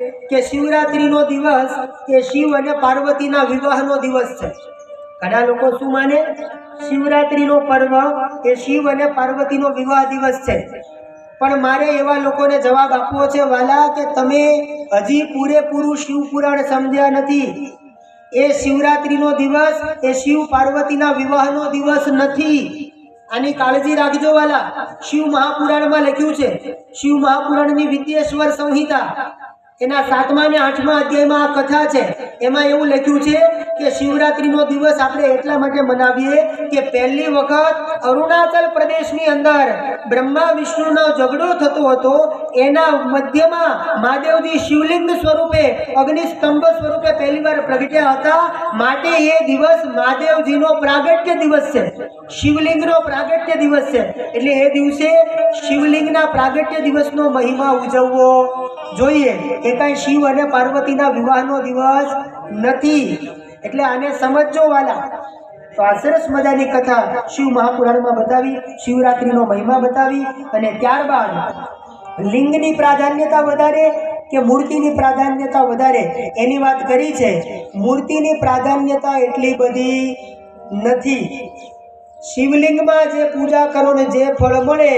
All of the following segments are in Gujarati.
કે શિવરાત્રિનો દિવસ એ શિવ અને પાર્વતીના વિવાહનો દિવસ છે. ઘણા લોકો શું માને? શિવરાત્રિનો પર્વ એ શિવ અને પાર્વતીનો વિવાહ દિવસ છે. પણ મારે એવા લોકોને જવાબ આપવો છે, વાલા, કે તમે હજી પૂરેપૂરું શિવપુરાણ સમજ્યા નથી? એ શિવરાત્રીનો દિવસ એ શિવ પાર્વતીના વિવાહનો દિવસ નથી. આની કાળજી રાખજો, વાલા. શિવ મહાપુરાણમાં લખ્યું છે, શિવ મહાપુરાણની વિદ્યેશ્વર સંહિતા. એના સાતમા ને આઠમા અધ્યાયમાં આ કથા છે. એમાં એવું લખ્યું છે કે શિવરાત્રિનો દિવસ આપણે એટલા માટે મનાવીએ કે પહેલી વખત અરુણાચલ પ્રદેશની અંદર બ્રહ્મા વિષ્ણુનો ઝઘડો થતો હતો. એના મધ્યમાં મહાદેવજી શિવલિંગ સ્વરૂપે અગ્નિસ્તંભ સ્વરૂપે પહેલીવાર પ્રગટ્યા હતા. માટે એ દિવસ મહાદેવજીનો પ્રાગટ્ય દિવસ છે. શિવલિંગનો પ્રાગટ્ય દિવસ છે. એટલે એ દિવસે શિવલિંગના પ્રાગટ્ય દિવસનો મહિમા ઉજવવો. જોઈએ, એ કાંઈ શિવ અને પાર્વતીના વિવાહનો દિવસ નથી. એટલે આને સમજો વાલા. તો આ સરસ મજાની કથા શિવ મહાપુરાણમાં બતાવી, શિવરાત્રિનો મહિમા બતાવી અને ત્યારબાદ લિંગની પ્રાધાન્યતા વધારે કે મૂર્તિની પ્રાધાન્યતા વધારે? એની વાત કરી છે. મૂર્તિની પ્રાધાન્યતા એટલી બધી નથી. શિવલિંગમાં જે પૂજા કરો ને જે ફળ મળે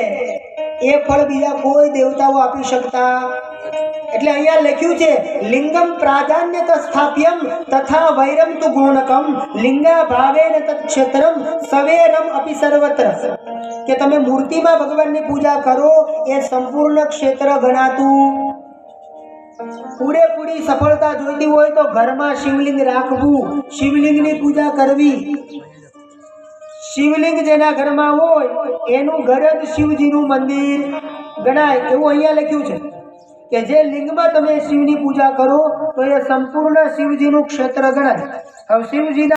એ ફળ બીજા કોઈ દેવતાઓ આપી શકતા? એટલે અહીંયા લખ્યું છે, લિંગમ પ્રાધાન્ય સ્થાપ્યમ તથા વૈરમ તુ ગુણકમ લિંગા ભાવેન તત્ક્ષેત્રમ સવેરમ અપી સર્વત્ર. કે તમે મૂર્તિમાં ભગવાનની પૂજા કરો, એ સંપૂર્ણ ક્ષેત્ર ગણાતું. પૂરેપૂરી સફળતા જોઈતી હોય તો ઘરમાં શિવલિંગ રાખવું, શિવલિંગની પૂજા કરવી. શિવલિંગ જેના ઘરમાં હોય, એનું ઘર જ શિવજીનું મંદિર. ગણાય, એવું અહીંયા લખ્યું છે કે જે લિંગમાં તમે શિવની પૂજા કરો, તો એ સંપૂર્ણ શિવજીનું ક્ષેત્ર ગણાય. હવે શિવજીના